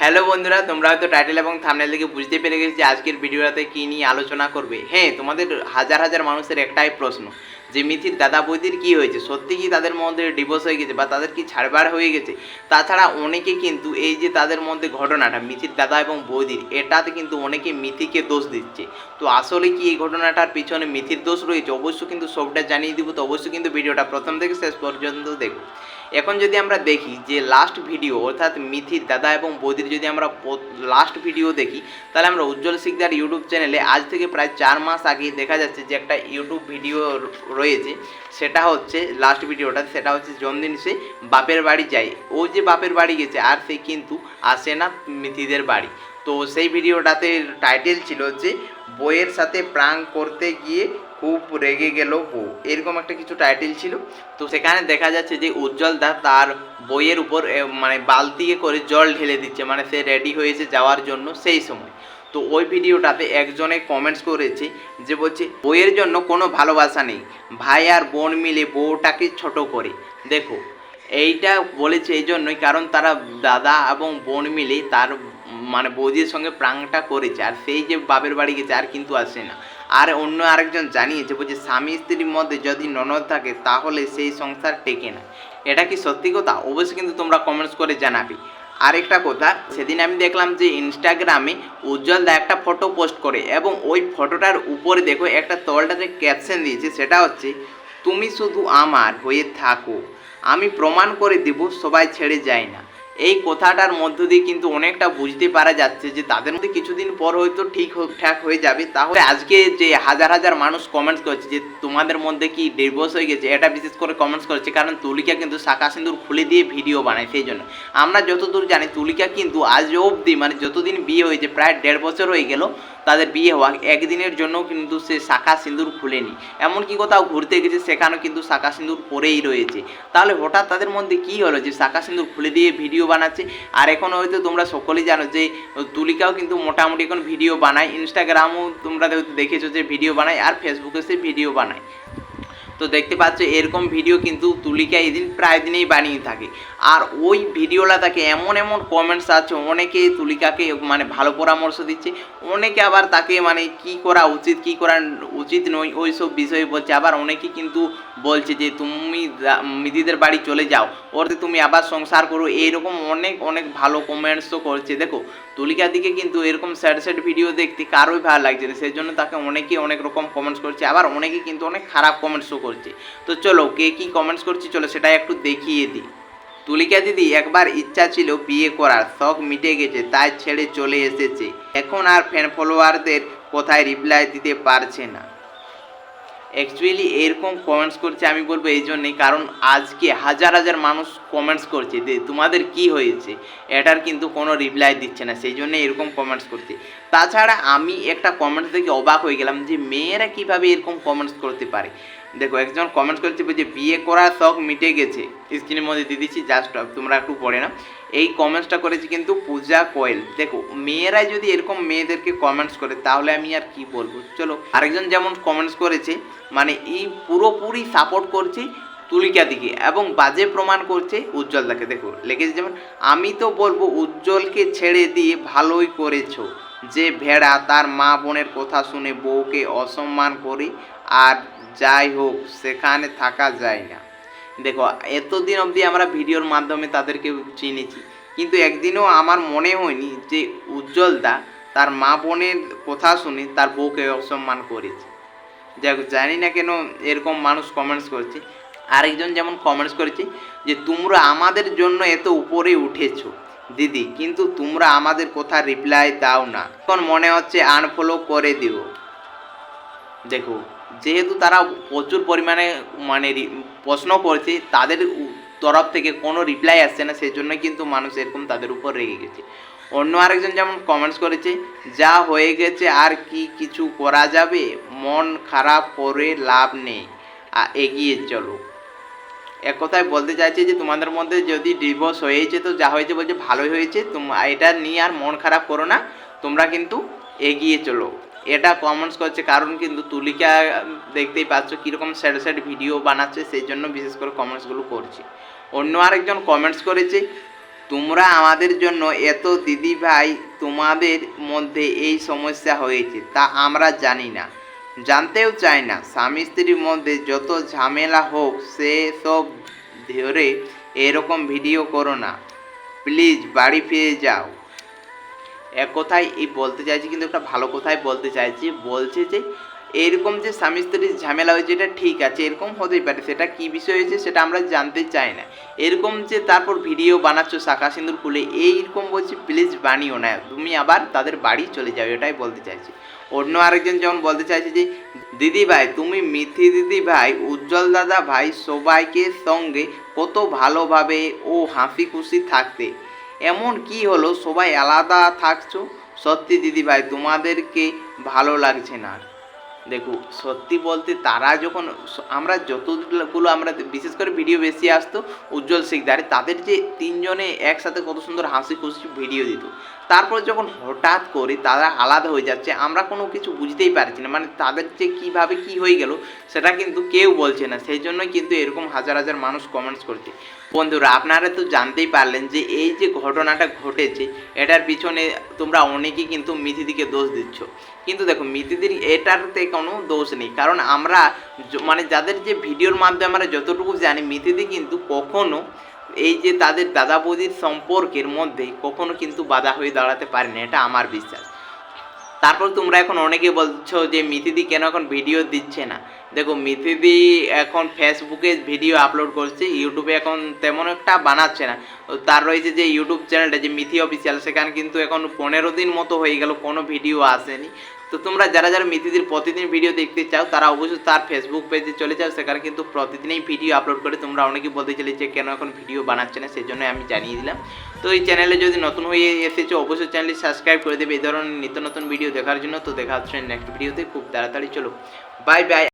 Hello বন্ধুরা, তোমরা হয়তো টাইটেল এবং থামনেল থেকে বুঝতে পেরে গেছি যে আজকের ভিডিওটাতে কী নিয়ে আলোচনা করবে। হ্যাঁ তোমাদের হাজার হাজার মানুষের একটাই প্রশ্ন। যে মিথির দাদা বৌদির কী হয়েছে? সত্যি কি তাদের মধ্যে ডিভোর্স হয়ে গেছে বা তাদের কি ছাড়বার হয়ে গেছে? তাছাড়া অনেকে কিন্তু এই যে তাদের মধ্যে ঘটনাটা মিথির দাদা এবং বৌদির, এটাতে কিন্তু অনেকে মিথিকে দোষ দিচ্ছে। তো আসলে কি এই ঘটনাটার পিছনে মিথির দোষ রয়েছে? অবশ্যই কিন্তু সবটা জানিয়ে দিব। তো অবশ্যই কিন্তু ভিডিওটা প্রথম থেকে শেষ পর্যন্ত দেখো এখন যদি আমরা দেখি যে লাস্ট ভিডিও অর্থাৎ মিথির দাদা এবং বৌদির যদি আমরা লাস্ট ভিডিও দেখি, তাহলে আমরা উজ্জ্বল শিকদার ইউটিউব চ্যানেলে আজ থেকে প্রায় চার মাস আগে দেখা যাচ্ছে যে একটা ইউটিউব ভিডিও রয়েছে, সেটা হচ্ছে লাস্ট ভিডিওটা সেটা হচ্ছে জন্মদিন সে বাপের বাড়ি যায়। ও যে বাপের বাড়ি গেছে, আর সে কিন্তু আসে না মিথিদের বাড়ি। তো সেই ভিডিওটাতে টাইটেল ছিল যে, বইয়ের সাথে প্রাং করতে গিয়ে খুব রেগে গেল বউ। এরকম একটা কিছু টাইটেল ছিল। তো সেখানে দেখা যাচ্ছে যে উজ্জ্বল দা তার বইয়ের উপর মানে বালতিকে করে জল ঢেলে দিচ্ছে। মানে সে রেডি হয়েছে যাওয়ার জন্য সেই সময়। তো ওই ভিডিওটাতে একজনে কমেন্টস করেছে যে বলছে, বইয়ের জন্য কোনো ভালোবাসা নেই। ভাই আর বোন মিলে বউটাকে ছোট করে। দেখো, এইটা বলেছে এই জন্যই কারণ তারা দাদা এবং বোন মিলে তার মানে বৌদির সঙ্গে প্রাংটা করেছে। আর সেই যে বাপের বাড়ি গেছে, আর কিন্তু আসে না। আর অন্য আরেকজন জানিয়েছে, বলছে, স্বামী স্ত্রীর মধ্যে যদি ননদ থাকে, তাহলে সেই সংসার টেকে না। এটা কি সত্যি কথা? অবশ্যই কিন্তু তোমরা কমেন্টস করে জানাবে। আরেকটা কথা, সেদিন আমি দেখলাম যে ইনস্টাগ্রামে উজ্জ্বল দা একটা ফটো পোস্ট করে এবং ওই ফটোটার উপরে দেখো একটা তলটা যে ক্যাপশন দিয়েছে, সেটা হচ্ছে, তুমি শুধু আমার হয়ে থাকো, আমি প্রমাণ করে দেব, সবাই ছেড়ে যায় না। এই কথাটার মধ্য দিয়ে কিন্তু অনেকটা বুঝতে পারা যাচ্ছে যে তাদের মধ্যে কিছুদিন পর হয়তো ঠিক ঠাক হয়ে যাবে। তাহলে আজকে যে হাজার হাজার মানুষ কমেন্টস করছে যে তোমাদের মধ্যে কি ডিভোর্স হয়ে গেছে, এটা বিশেষ করে কমেন্টস করছে, কারণ তুলিকা কিন্তু শাখা সিন্দুর খুলে দিয়ে ভিডিও বানায় সেই জন্য। আমরা যতদূর জানি, তুলিকা কিন্তু আজ অবধি মানে যতদিন বিয়ে হয়েছে, প্রায় দেড় বছর হয়ে গেল তাদের বিয়ে হওয়া। একদিনের জন্য কিন্তু সে শাখা সিন্দুর খুলেনি। এমনকি কোথাও ঘুরতে গেছে, সেখানেও কিন্তু শাখা সিন্দুর পরেই রয়েছে। তাহলে হঠাৎ তাদের মধ্যে কি হলো যে শাখা সিন্দুর খুলে দিয়ে ভিডিও বানাচ্ছে। আর এখন হয়তো তোমরা সকলেই জানো যে, তুলিকাও কিন্তু মোটামুটি এখন ভিডিও বানায়। ইনস্টাগ্রামও তোমরা হয়তো দেখেছ যে ভিডিও বানায় আর ফেসবুকে সে ভিডিও বানায়। তো দেখতে পাচ্ছ এরকম ভিডিও কিন্তু তুলিকা এদিন প্রায় দিনেই বানিয়ে থাকে। আর ওই ভিডিওটা তাকে এমন এমন কমেন্টস আছে অনেকে তুলিকাকে মানে ভালো পরামর্শ দিচ্ছে, অনেকে আবার তাকে মানে কি করা উচিত, কি করা উচিত নয় ওই সব বিষয়ে বলছে। আবার অনেকে কিন্তু বলছে যে, তুমি মিদিদের বাড়ি চলে যাও। ওরতে তুমি আবার সংসার করো, এইরকম অনেক অনেক ভালো কমেন্টসও করছে। দেখো তুলিকার দিকে কিন্তু এরকম স্যাড স্যাড ভিডিও দেখতে কারোই ভালো লাগছে না। সেই জন্য তাকে অনেকেই অনেক রকম কমেন্টস করছে, আবার অনেকে কিন্তু অনেক খারাপ কমেন্টসও করছে। তো চলো, কে কী কমেন্টস করছে চলো সেটা একটু দেখিয়ে দিই। তুলিকা দিদি, একবার ইচ্ছা ছিল বিয়ে করার, শখ মিটে গেছে, তাই ছেড়ে চলে এসেছে। এখন আর ফ্যান ফলোয়ারদের কোথায় রিপ্লাই দিতে পারছে না। অ্যাকচুয়ালি এরকম কমেন্টস করছে, আমি বলব এই জন্যই, কারণ আজকে হাজার হাজার মানুষ কমেন্টস করছে যে, তোমাদের কি হয়েছে? এটার কিন্তু কোনো রিপ্লাই দিচ্ছে না, সেই জন্য এরকম কমেন্টস করছে। তাছাড়া আমি একটা কমেন্টস দেখে অবাক হয়ে গেলাম যে, মেয়েরা কীভাবে এরকম কমেন্টস করতে পারে? দেখো, একজন কমেন্টস করছে যে, বিয়ে করার শখ মিটে গেছে। স্ক্রিনের মধ্যে দিয়ে দিচ্ছি জাস্ট তোমরা একটু পড়ে না এই কমেন্টসটা করেছে কিন্তু পূজা কোয়েল। দেখো, মেয়েরাই যদি এরকম মেয়েদেরকে কমেন্টস করে, তাহলে আমি আর কি বলব? চলো, আরেকজন যেমন কমেন্টস করেছে মানে এই পুরোপুরি সাপোর্ট করছে তুলিকা দিকে এবং বাজে প্রমাণ করছে উজ্জ্বল উজ্জ্বলদাকে দেখো, লেগেছে যেমন, আমি তো বলব, উজ্জ্বলকে ছেড়ে দিয়ে ভালোই করেছ। যে ভেড়া তার মা বোনের কথা শুনে বউকে অসম্মান করে আর যাই হোক, সেখানে থাকা যায় না। দেখো, এতদিন অবধি আমরা ভিডিওর মাধ্যমে তাদেরকে চিনেছি। কিন্তু একদিনও আমার মনে হয়নি যে উজ্জ্বলদা তার মা বোনের কথা শুনে তার বউকে অসম্মান করেছে। যাই জানি না কেন এরকম মানুষ কমেন্টস করছে। আরেকজন যেমন কমেন্টস করেছে যে, তোমরা আমাদের জন্য এত উপরে উঠেছো, দিদি, কিন্তু তোমরা আমাদের কথা রিপ্লাই দাও না। এখন মনে হচ্ছে আনফলো করে দিও দেখো যেহেতু তারা প্রচুর পরিমাণে মানে প্রশ্ন করছে, তাদের তরফ থেকে কোনো রিপ্লাই আসছে না সেই জন্য কিন্তু মানুষ এরকম তাদের উপর রেগে গেছে। অন্য আরেকজন যেমন কমেন্টস করেছে, যা হয়ে গেছে আর কি কিছু করা যাবে? মন খারাপ করে লাভ নেই। এগিয়ে চলো। এক কথায় বলতে চাইছি যে, তোমাদের মধ্যে যদি ডিভোর্স হয়েছে তো যা হয়েছে বলছে ভালোই হয়েছে। তোমরা এটা নিয়ে আর মন খারাপ করো না। তোমরা কিন্তু এগিয়ে চলো। এটা কমেন্টস করছে, কারণ কিন্তু তুলিকা দেখতেই পাচ্ছ কীরকম স্যাড স্যাড ভিডিও বানাচ্ছে, সেই জন্য বিশেষ করে কমেন্টসগুলো করছে। অন্য আরেকজন কমেন্টস করেছে, তোমরা আমাদের জন্য এত দিদি ভাই তোমাদের মধ্যে এই সমস্যা হয়েছে, তা আমরা জানি না। জানতেও চাই না। স্বামী স্ত্রীর মধ্যে যত ঝামেলা হোক, সে সব ধরে এরকম ভিডিও করো না। প্লিজ বাড়ি ফিরে যাও। কথায় এই বলতে চাইছি কিন্তু একটা ভালো কথাই বলতে চাইছি, বলছে যে এরকম যে স্বামী স্ত্রীর ঝামেলা হয়েছে, এটা ঠিক আছে, এরকম হতেই পারে, সেটা কি বিষয় হয়েছে সেটা আমরা জানতে চাই না। এরকম যে তারপর ভিডিও বানাচ্ছ শাখা সিঁদুর খুলে, এইরকম বলছি, প্লিজ বানিও না, তুমি আবার তাদের বাড়ি চলে যাও, এটাই বলতে চাইছি। অন্য আরেকজন যেমন বলতে চাইছে যে, দিদি ভাই, তুমি মিথি দিদি ভাই, উজ্জ্বল দাদা ভাই সবাইকে সঙ্গে কত ভালোভাবে ও হাসি খুশি থাকতে এমন কি হলো সবাই আলাদা থাকছো সত্যি দিদিভাই তোমাদেরকে ভালো লাগছে না। দেখো, সত্যি বলতে তারা যখন আমরা যতগুলো আমরা বিশেষ করে ভিডিও বেশি আসতো, উজ্জ্বল শিকদারে তাদের যে তিনজনে একসাথে কত সুন্দর হাসি খুশি ভিডিও দিত। তারপর যখন হঠাৎ করে তারা আলাদা হয়ে যাচ্ছে, আমরা কোনো কিছু বুঝতেই পারছি না। মানে তাদের যে কীভাবে কি হয়ে গেল, সেটা কিন্তু কেউ বলছে না। সেই জন্যই কিন্তু এরকম হাজার হাজার মানুষ কমেন্টস করছে। বন্ধুরা, আপনারা তো জানতেই পারলেন যে এই যে ঘটনাটা ঘটেছে, এটার পিছনে তোমরা অনেকেই কিন্তু মিথিদিকে দোষ দিচ্ছ। কিন্তু দেখো মিতিদের এটাতে কোনো দোষ নেই। কারণ আমরা মানে যাদের যে ভিডিওর মাধ্যমে আমরা যতটুকু জানি, মিতিদি কিন্তু কখনো এই যে তাদের দাদা বৌদির সম্পর্কের মধ্যে কখনো কিন্তু বাধা হয়ে দাঁড়াতে পারে না এটা আমার বিশ্বাস। তারপর তোমরা এখন অনেকে বলছো যে মিথিদি কেন এখন ভিডিও দিচ্ছে না? দেখো, মিথিদি এখন ফেসবুকে ভিডিও আপলোড করছে ইউটিউবে এখন তেমন একটা বানাচ্ছে না। তার রয়েছে যে ইউটিউব চ্যানেলটা যে মিথি অফিসিয়াল সেখানে কিন্তু এখন পনেরো দিন মতো হয়ে গেল, কোনো ভিডিও আসেনি। তো তোমরা যারা যারা মিতিদির প্রতিদিন ভিডিও দেখতে চাও, তারা অবশ্যই তার ফেসবুক পেজে চলে যাও। সেখানে কিন্তু প্রতিদিনই ভিডিও আপলোড করে তোমরা অনেকে বলতে চলে যে, কেন এখন ভিডিও বানাচ্ছে না? সেই জন্য আমি জানিয়ে দিলাম। তো এই চ্যানেলে যদি নতুন হয়ে এসেছ, অবশ্যই চ্যানেলটি সাবস্ক্রাইব করে দেবে। এই ধরনের নিত্য নতুন ভিডিও দেখার জন্য। তো দেখা হচ্ছে নেক্সট ভিডিওতে খুব তাড়াতাড়ি চলো। Bye bye